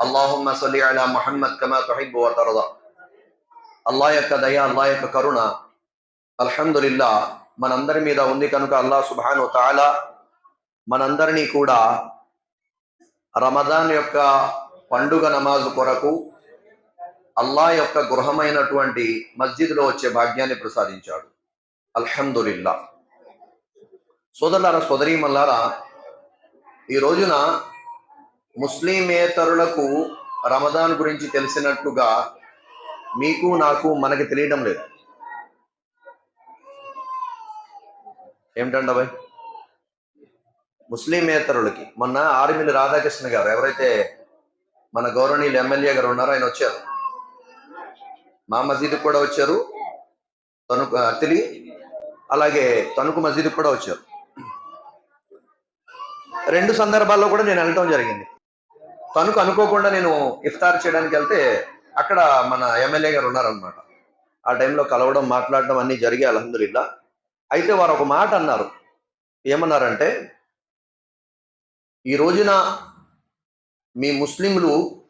అల్లాహుమ్మ సొలి అలా మహమ్మద్ కమా తొహిబ్బు తరదా అల్లా యొక్క దయ అల్లా యొక్క కరుణ. అల్హందుల్లా మనందరి మీద ఉంది కనుక అల్లా సుబాను తాలా మనందరినీ కూడా రమదాన్ యొక్క పండుగ నమాజు కొరకు అల్లా యొక్క గృహమైనటువంటి మస్జిద్లో వచ్చే భాగ్యాన్ని ప్రసాదించాడు. అల్హందుల్లా సోదరులారా సోదరీమల్లారా ఈ రోజున ముస్లిమేతరులకు రమదాన్ గురించి తెలిసినట్టుగా మీకు నాకు మనకి తెలియడం లేదు. ఏమిటండి అబ్బాయి ముస్లిమేతరులకి మొన్న ఆర్మిలి రాధాకృష్ణ గారు ఎవరైతే మన గౌరవనీయులు ఎమ్మెల్యే గారు ఉన్నారో ఆయన వచ్చారు. మా మసీదు కూడా వచ్చారు. తణుకు అతిలి అలాగే తణుకు మసీదు కూడా వచ్చారు. రెండు సందర్భాల్లో కూడా నేను వెళ్ళటం జరిగింది. తనకు అనుకోకుండా నేను ఇఫ్తార్ చేయడానికి వెళ్తే అక్కడ మన ఎమ్మెల్యే గారు ఉన్నారనమాట ఆ టైంలో కలవడం మాట్లాడడం అన్నీ జరిగాయి అలహదుల్లా అయితే వారు ఒక మాట అన్నారు. ఏమన్నారంటే ఈ రోజున మీ ముస్లింలు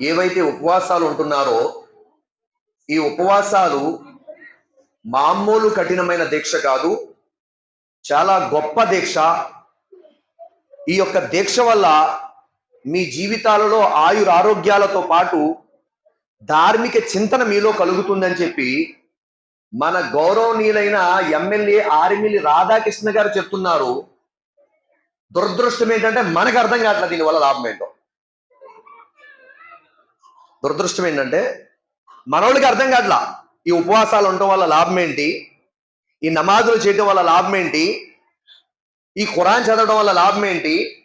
ఏవైతే ఉపవాసాలు ఉంటున్నారో ఈ ఉపవాసాలు మామూలు కఠినమైన దీక్ష కాదు చాలా గొప్ప దీక్ష. ఈ యొక్క దీక్ష వల్ల మీ జీవితాలలో ఆయుర ఆరోగ్యాలతో పాటు ధార్మిక చింతన మీలో కలుగుతుందని చెప్పి మన గౌరవనీయులైన ఎమ్మెల్యే ఆర్మిలి రాధాకృష్ణ గారు చెప్తున్నారు. దురదృష్టం ఏంటంటే మనకు అర్థం కావట్లేదు దీనివల్ల లాభం ఏంటో. దురదృష్టం ఏంటంటే మనోళ్ళకి అర్థం కావట్లా. ఈ ఉపవాసాలు ఉండటం వల్ల లాభం ఏంటి? ఈ నమాజులు చేయటం వల్ల లాభం ఏంటి? ఈ ఖురాన్ చదవడం వల్ల లాభం ఏంటి?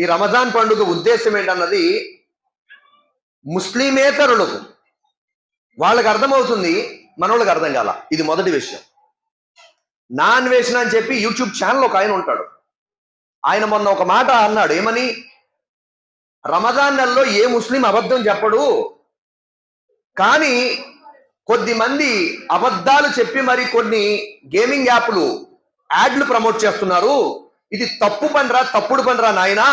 ఈ రమజాన్ పండుగ ఉద్దేశం ఏంటన్నది ముస్లిమేతరులకు వాళ్ళకి అర్థమవుతుంది మనోళ్ళకి అర్థం కాల. ఇది మొదటి విషయం. నా అన్వేషణ అని చెప్పి యూట్యూబ్ ఛానల్ ఒక ఆయన ఉంటాడు. ఆయన మొన్న ఒక మాట అన్నాడు ఏమని? రమజాన్ నెలలో ఏ ముస్లిం అబద్ధం చెప్పడు కానీ కొద్ది మంది అబద్ధాలు చెప్పి మరి కొన్ని గేమింగ్ యాప్లు యాడ్లు ప్రమోట్ చేస్తున్నారు. ఇది తప్పు పనిరా తప్పుడు పనిరా నాయనా?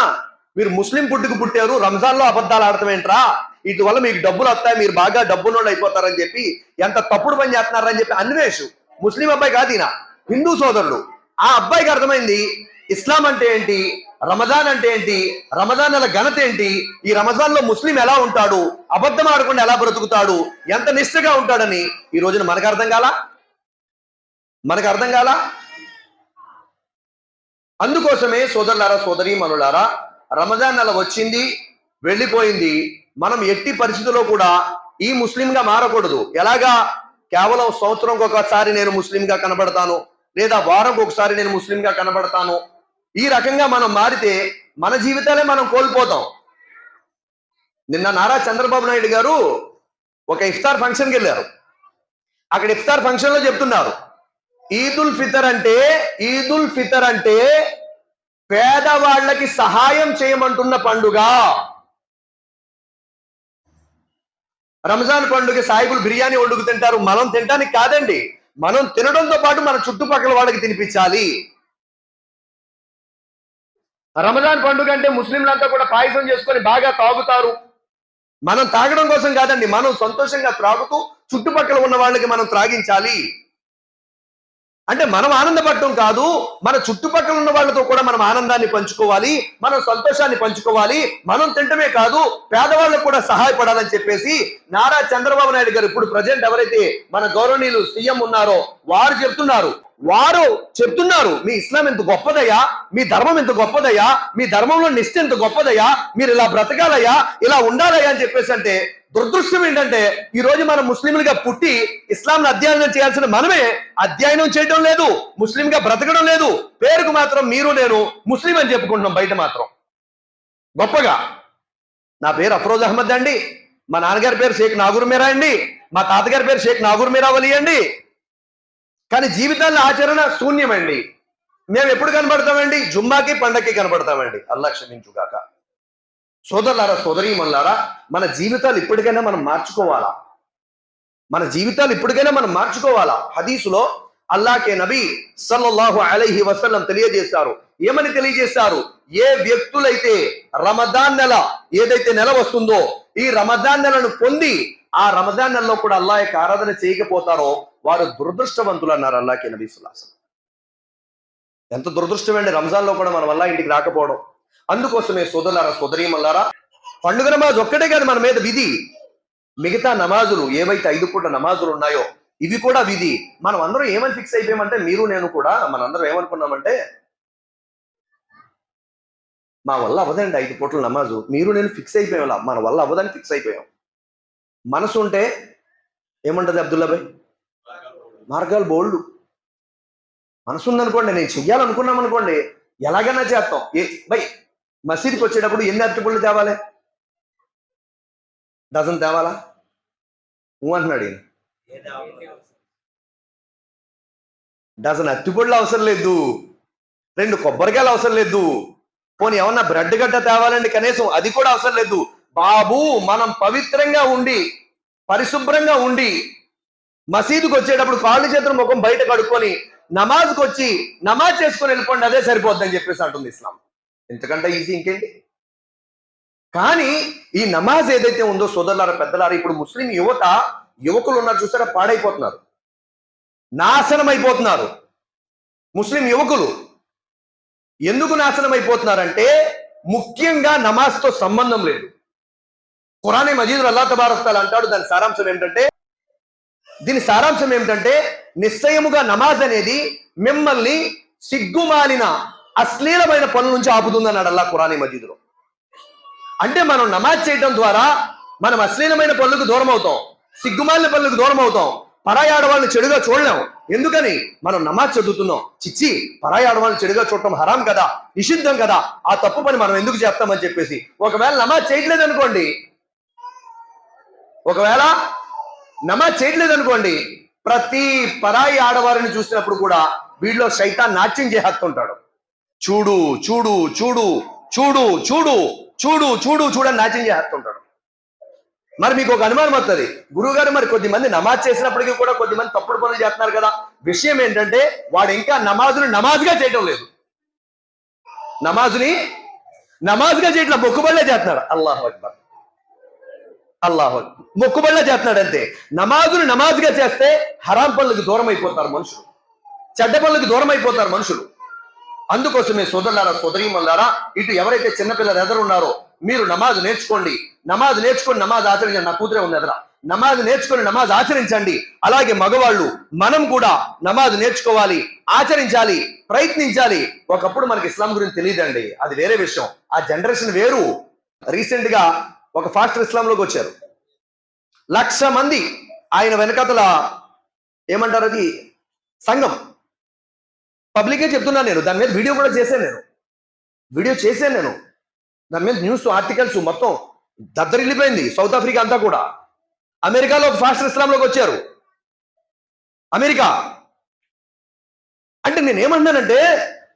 మీరు ముస్లిం పుట్టుకు పుట్టారు రంజాన్లో అబద్ధాలు ఆడటం ఏంట్రా? ఇటు వల్ల మీకు డబ్బులు వస్తాయి మీరు బాగా డబ్బులోళ్ళు అయిపోతారని చెప్పి ఎంత తప్పుడు పని చేస్తున్నారని చెప్పి అన్వేషు. ముస్లిం అబ్బాయి కాదు ఈయన హిందూ సోదరుడు. ఆ అబ్బాయికి అర్థమైంది ఇస్లాం అంటే ఏంటి? రమజాన్ అంటే ఏంటి? రమజాన్ నెల ఘనత ఏంటి? ఈ రమజాన్లో ముస్లిం ఎలా ఉంటాడు? అబద్ధం ఆడకుండా ఎలా బ్రతుకుతాడు? ఎంత నిష్ఠగా ఉంటాడని ఈ రోజున మనకు అర్థం కాలా? మనకు అర్థం కాలా? అందుకోసమే సోదరులారా సోదరి మనులారా రమజాన్ నెల వచ్చింది వెళ్ళిపోయింది. మనం ఎట్టి పరిస్థితుల్లో కూడా ఈ ముస్లింగా మారకూడదు. ఎలాగా? కేవలం సంవత్సరంకి ఒకసారి నేను ముస్లింగా కనబడతాను లేదా వారంకి ఒకసారి నేను ముస్లింగా కనబడతాను. ఈ రకంగా మనం మారితే మన జీవితాలే మనం కోల్పోతాం. నిన్న నారా చంద్రబాబు నాయుడు గారు ఒక ఇఫ్తార్ ఫంక్షన్కి వెళ్ళారు. అక్కడ ఇఫ్తార్ ఫంక్షన్లో చెప్తున్నారు. ఈదుల్ ఫితర్ అంటే ఈదుల్ ఫితర్ అంటే పేదవాళ్ళకి సహాయం చేయమంటున్న పండుగ. రంజాన్ పండుగ సాయిబులు బిర్యానీ వండుకు తింటారు మనం తినడానికి కాదండి. మనం తినడంతో పాటు మన చుట్టుపక్కల వాళ్ళకి తినిపించాలి. రమజాన్ పండుగ అంటే ముస్లింలంతా కూడా పాయసం చేసుకొని బాగా తాగుతారు. మనం తాగడం కోసం కాదండి మనం సంతోషంగా త్రాగుతూ చుట్టుపక్కల ఉన్న వాళ్ళకి మనం త్రాగించాలి. అంటే మనం ఆనందపడటం కాదు మన చుట్టుపక్కల ఉన్న వాళ్ళతో కూడా మనం ఆనందాన్ని పంచుకోవాలి మనం సంతోషాన్ని పంచుకోవాలి. మనం తింటమే కాదు పేదవాళ్ళకు కూడా సహాయపడాలని చెప్పేసి నారా చంద్రబాబు నాయుడు గారు ఇప్పుడు ప్రజెంట్ ఎవరైతే మన గౌరవనీయులు సీఎం ఉన్నారో వారు చెప్తున్నారు. వారు చెప్తున్నారు మీ ఇస్లాం ఎంత గొప్పదయ్యా? మీ ధర్మం ఎంత గొప్పదయ్యా? మీ ధర్మంలో నిష్ఠ ఎంత గొప్పదయ్యా? మీరు ఇలా బ్రతకాలయ్యా? ఇలా ఉండాలయ్యా? అని చెప్పేసి అంటే దురదృష్టం ఏంటంటే ఈ రోజు మనం ముస్లింలుగా పుట్టి ఇస్లాం అధ్యయనం చేయాల్సిన మనమే అధ్యయనం చేయడం లేదు ముస్లింగా బ్రతకడం లేదు. పేరుకు మాత్రం మీరు నేను ముస్లిం అని చెప్పుకుంటున్నాం బయట మాత్రం. గొప్పగా. నా పేరు అఫరోజ్ అహ్మద్ అండి. మా నాన్నగారి పేరు షేక్ నాగూర్ మీరా అండి. మా తాతగారి పేరు షేక్ నాగూర్ మీరా వలి అండి. కానీ జీవితాల్లో ఆచరణ శూన్యమండి. మేము ఎప్పుడు కనబడతామండి? జుమ్మాకి పండక్కి కనబడతామండి. అల్లా క్షమించుగాక. సోదరులారా సోదరీమల్లారా మన జీవితాలు ఇప్పటికైనా మనం మార్చుకోవాలా? మన జీవితాలు ఇప్పటికైనా మనం మార్చుకోవాలా? హదీసులో అల్లాకే నబీ సల్లల్లాహు అలైహి వసల్లం తెలియజేశారు. ఏమని తెలియజేశారు? ఏ వ్యక్తులైతే రమదాన్ నెల ఏదైతే నెల వస్తుందో ఈ రమదాన్ నెలను పొంది ఆ రమదాన్ నెలలో కూడా అల్లా యొక్క ఆరాధన చేయకపోతారో వారు దురదృష్టవంతులు అన్నారు అల్లాకి నబీ సుల్లాసం ఎంత దురదృష్టమండి రంజాన్లో కూడా మన వల్ల ఇంటికి రాకపోవడం. అందుకోసమే సోదరులారా సోదరీమల్లారా పండుగ నమాజ్ ఒక్కటే కాదు మన మీద విధి. మిగతా నమాజులు ఏవైతే ఐదు పూట నమాజులు ఉన్నాయో ఇవి కూడా విధి. మనం అందరం ఏమని ఫిక్స్ అయిపోయామంటే మీరు నేను కూడా మనందరం ఏమనుకున్నామంటే మా వల్ల అవ్వదండి ఐదు పూటల నమాజు. మీరు నేను ఫిక్స్ అయిపోయాం మన వల్ల అవ్వదని ఫిక్స్ అయిపోయాం. మనసు ఉంటే ఏమంటది అబ్దుల్లాభాయ్ మార్గాలు బోల్డ్. మనసు ఉందనుకోండి నేను చెయ్యాలనుకున్నాం అనుకోండి ఎలాగైనా చేస్తాం. ఏ బై మసీద్కి వచ్చేటప్పుడు ఎన్ని అరటిపళ్ళు తేవాలి? డజన్ తేవాలా? నువ్వు అంటున్నాడు ఈయన. డజన్ అరటిపళ్ళు అవసరం లేదు. రెండు కొబ్బరికాయలు అవసరం లేదు. పోనీ ఏమన్నా బ్రెడ్ గడ్డ తేవాలండి కనీసం అది కూడా అవసరం లేదు. బాబు మనం పవిత్రంగా ఉండి పరిశుభ్రంగా ఉండి మసీదుకి వచ్చేటప్పుడు కాళ్ళు చేతులు ముఖం బయట కడుక్కొని నమాజ్కి వచ్చి నమాజ్ చేసుకొని వెళ్ళిపోండి అదే సరిపోద్దని చెప్పేసి అంటుంది ఇస్లాం. ఎంతకంటే ఈజీ ఇంకేంటి? కానీ ఈ నమాజ్ ఏదైతే ఉందో సోదరులారా పెద్దలారా ఇప్పుడు ముస్లిం యువత యువకులు ఉన్నారు చూసారా పాడైపోతున్నారు. నాశనం అయిపోతున్నారు ముస్లిం యువకులు ఎందుకు నాశనం అయిపోతున్నారంటే ముఖ్యంగా నమాజ్తో సంబంధం లేదు. ఖురానీ మజీదులు అల్లా తబారస్తాలు అంటాడు దాని సారాంశం ఏంటంటే దీని సారాంశం ఏమిటంటే నిశ్చయముగా నమాజ్ అనేది మిమ్మల్ని సిగ్గుమాలిన అశ్లీలమైన పనుల నుంచి ఆపుతుందన్నాడు అల్లా ఖురానీ మజీద్లో. అంటే మనం నమాజ్ చేయటం ద్వారా మనం అశ్లీలమైన పనులకు దూరం అవుతాం సిగ్గుమాలిన పనులకు దూరం అవుతాం. పరాయి ఆడవాళ్ళని చెడుగా చూడలేం. ఎందుకని? మనం నమాజ్ చదువుతున్నాం. చిచ్చి పరాయి ఆడవాళ్ళని చెడుగా చూడటం హరాం కదా నిషిద్ధం కదా ఆ తప్పు పని మనం ఎందుకు చేస్తామని చెప్పేసి. ఒకవేళ నమాజ్ చేయట్లేదు అనుకోండి ఒకవేళ నమాజ్ చేయట్లేదు అనుకోండి ప్రతి పరాయి ఆడవారిని చూసినప్పుడు కూడా వీడిలో సైతాన్ నాట్యం చేస్తుంటాడు. చూడు చూడు చూడు చూడు చూడు చూడు చూడు చూడని నాట్యం చేస్తుంటాడు. మరి మీకు ఒక అనుమానం వస్తుంది గురువు గారు మరి కొద్ది మంది నమాజ్ చేసినప్పటికీ కూడా కొద్ది మంది తప్పుడు పనులు చేస్తున్నారు కదా. విషయం ఏంటంటే వాడు ఇంకా నమాజుని నమాజ్గా చేయటం లేదు. నమాజుని నమాజ్గా చేయట్లా మొక్కుబళ్ళే చేస్తున్నాడు అల్లాహ్ అక్బర్. అల్లాహ్ అక్బర్. చేస్తున్నాడంతే చేస్తున్నాడు అంతే. నమాజ్గా చేస్తే హరాం పనులకు దూరం అయిపోతారు మనుషులు. చెడ్డ పనులకు దూరం అయిపోతారు మనుషులు. అందుకోసమే సోదరులారా సోదరీమల్లారా ఇటు ఎవరైతే చిన్నపిల్లలు ఎదరు ఉన్నారో మీరు నమాజ్ నేర్చుకోండి. నమాజ్ నేర్చుకొని నమాజ్ ఆచరించండి. నా కూతురే ఉంది ఎదురా. నమాజ్ నేర్చుకొని నమాజ్ ఆచరించండి. అలాగే మగవాళ్ళు మనం కూడా నమాజ్ నేర్చుకోవాలి ఆచరించాలి ప్రయత్నించాలి. ఒకప్పుడు మనకి ఇస్లాం గురించి తెలియదండి. అది వేరే విషయం. ఆ జనరేషన్ వేరు. రీసెంట్గా ఒక ఫాస్టర్ ఇస్లాంలోకి వచ్చారు. లక్ష మంది ఆయన వెనకతల ఏమంటారు అది? సంఘం. పబ్లికే చెప్తున్నాను నేను. దాని మీద వీడియో కూడా చేశాను నేను. వీడియో చేశాను నేను. దాని మీద న్యూస్ ఆర్టికల్స్ మొత్తం దద్దరిల్లిపోయింది. సౌత్ ఆఫ్రికా అంతా కూడా. అమెరికాలో ఒక ఫాస్టర్ ఇస్లాంలోకి వచ్చారు. అమెరికా. అంటే నేను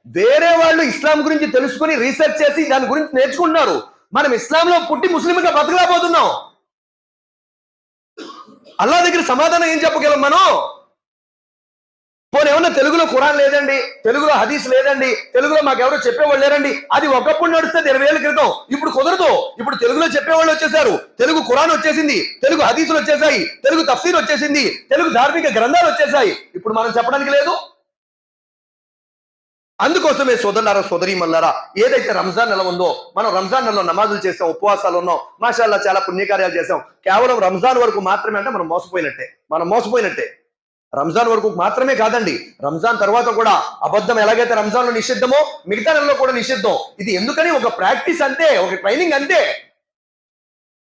వేరే వాళ్ళు ఇస్లాం గురించి తెలుసుకుని రీసెర్చ్ చేసి దాని గురించి నేర్చుకుంటున్నారు. మనం ఇస్లాంలో పుట్టి ముస్లింగా బతకలేకపోతున్నాం. అల్లా దగ్గర సమాధానం ఏం చెప్పగలం మనం? పోనీ ఏమన్నా తెలుగులో ఖురాన్ లేదండి తెలుగులో హదీస్ లేదండి తెలుగులో మాకెవరో చెప్పేవాళ్ళు లేరండి. అది ఒకప్పుడు నడుస్తుంది ఇరవై ఏళ్ళ క్రితం ఇప్పుడు కుదరదు. ఇప్పుడు తెలుగులో చెప్పేవాళ్ళు వచ్చేసారు తెలుగు ఖురాన్ వచ్చేసింది తెలుగు హదీసులు వచ్చేసాయి తెలుగు తఫ్సీర్ వచ్చేసింది తెలుగు ధార్మిక గ్రంథాలు వచ్చేసాయి ఇప్పుడు మనం చెప్పడానికి లేదు. అందుకోసమే సోదరులారా సోదరి మల్లారా ఏదైతే రంజాన్ నెల ఉందో మనం రంజాన్ నెలలో నమాజులు చేసాం ఉపవాసాలు ఉన్నాం మాషాల్లా చాలా పుణ్యకార్యాలు చేసాం కేవలం రంజాన్ వరకు మాత్రమే అంటే మనం మోసపోయినట్టే మనం మోసపోయినట్టే. రంజాన్ వరకు మాత్రమే కాదండి రంజాన్ తర్వాత కూడా అబద్ధం ఎలాగైతే రంజాన్లో నిషిద్ధమో మిగతా నెలలో కూడా నిషిద్ధం. ఇది ఎందుకని ఒక ప్రాక్టీస్ అంతే ఒక ట్రైనింగ్ అంతే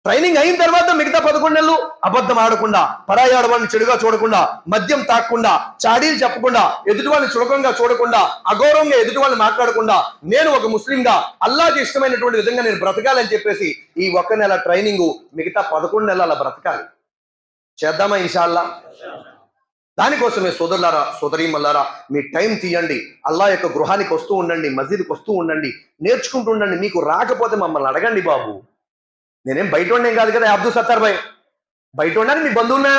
ట్రైనింగ్ అయిన తర్వాత మిగతా పదకొండు నెలలు అబద్ధం ఆడకుండా పరాయి ఆడవాళ్ళని చెడుగా చూడకుండా మద్యం తాకకుండా చాడీలు చెప్పకుండా ఎదుటి వాళ్ళని చులకంగా చూడకుండా అగౌరవంగా ఎదుటి వాళ్ళని మాట్లాడకుండా నేను ఒక ముస్లింగా అల్లాకి ఇష్టమైనటువంటి విధంగా నేను బ్రతకాలని చెప్పేసి ఈ ఒక్క నెల ట్రైనింగ్ మిగతా పదకొండు నెలల అలా బ్రతకాలి. చేద్దామా ఇన్షాల్లా దానికోసమే సోదరులారా సోదరీమల్లారా మీ టైం తీయండి. అల్లా యొక్క గృహానికి వస్తూ ఉండండి మస్జిద్కి వస్తూ ఉండండి నేర్చుకుంటూ ఉండండి మీకు రాకపోతే మమ్మల్ని అడగండి బాబు. నేనేం బయట ఉండేం కాదు కదా అబ్దుల్ సత్తార్ భాయ్. బయట ఉండని మీ బంధువునా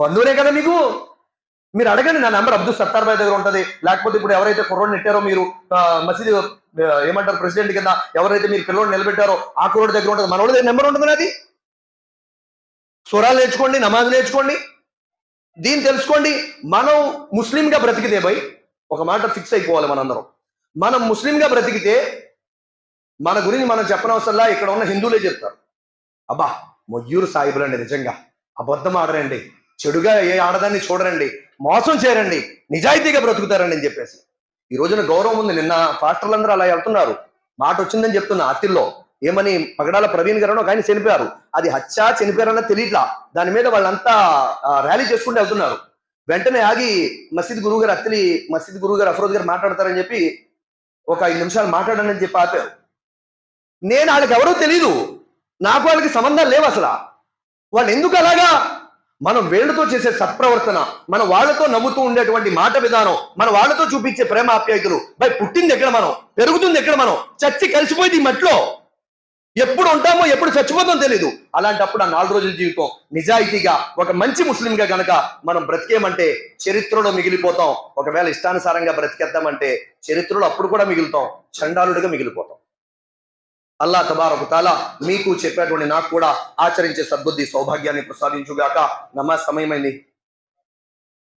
బంధువులే కదా మీకు. మీరు అడగండి నా నెంబర్ అబ్దుల్ సత్తార్ భాయ్ దగ్గర ఉంటుంది. లేకపోతే ఇప్పుడు ఎవరైతే కుర్రోడు నెట్టారో మీరు మసీదు ఏమంటారు ప్రెసిడెంట్ కింద ఎవరైతే మీరు పిల్లోడు నిలబెట్టారో ఆ కుర్రోడు దగ్గర ఉంటుంది. మనోడి దగ్గర నెంబర్ ఉంటుంది అది సురాలు నేర్చుకోండి నమాజ్ నేర్చుకోండి. దీన్ని తెలుసుకోండి మనం ముస్లింగా బ్రతికితే భయ్ ఒక మాట ఫిక్స్ అయిపోవాలి మనందరం. మనం ముస్లింగా బ్రతికితే మన గురించి మనం చెప్పనవసరంలా ఇక్కడ ఉన్న హిందువులే చెప్తారు. అబ్బా మొయ్యూరు సాయిబులండి నిజంగా. అబద్ధం ఆడరండి. చెడుగా ఏ ఆడదాన్ని చూడరండి. మోసం చేయరండి. నిజాయితీగా బ్రతుకుతారండి అని చెప్పేసి. ఈ రోజున గౌరవం ఉంది. నిన్న పాస్టర్లందరూ అలా వెళ్తున్నారు. మాట వచ్చిందని చెప్తున్నా అతిల్లో ఏమని పగడాల ప్రవీణ్ గారు ఒక ఆయన చనిపోయారు. అది హత్య చనిపోయారన్న తెలియట్లా. దాని మీద వాళ్ళంతా ర్యాలీ చేసుకుంటూ వెళ్తున్నారు. వెంటనే ఆగి మసీద్ గురువు గారు అత్తిలి మసీద్ గురువు గారు అఫరోజ్ గారు మాట్లాడతారని చెప్పి ఒక ఐదు నిమిషాలు మాట్లాడండి అని చెప్పి ఆపారు. నేను వాళ్ళకి ఎవరో తెలీదు. నాకు వాళ్ళకి సంబంధం లేవు అసలు. వాళ్ళు ఎందుకు అలాగా? మనం వేళ్ళతో చేసే సత్ప్రవర్తన మన వాళ్ళతో నవ్వుతూ ఉండేటువంటి మాట విధానం మన వాళ్ళతో చూపించే ప్రేమ ఆప్యాయతలు బై పుట్టింది ఎక్కడ మనం? పెరుగుతుంది ఎక్కడ మనం? చచ్చి కలిసిపోయింది ఈ మట్లో. ఎప్పుడు ఉంటామో ఎప్పుడు చచ్చిపోతామో తెలీదు. అలాంటప్పుడు ఆ నాలుగు రోజుల జీవితం నిజాయితీగా ఒక మంచి ముస్లింగా గనక మనం బ్రతికేమంటే చరిత్రలో మిగిలిపోతాం. ఒకవేళ ఇష్టానుసారంగా బ్రతికేద్దామంటే చరిత్రలో అప్పుడు కూడా మిగులుతాం. చండాలుడిగా మిగిలిపోతాం. అల్లా తబారకు తాలా మీకు చెప్పేటువంటి నాకు కూడా ఆచరించే సద్బుద్ధి సౌభాగ్యాన్ని ప్రసాదించుగాక. నమాజ్ సమయమైంది.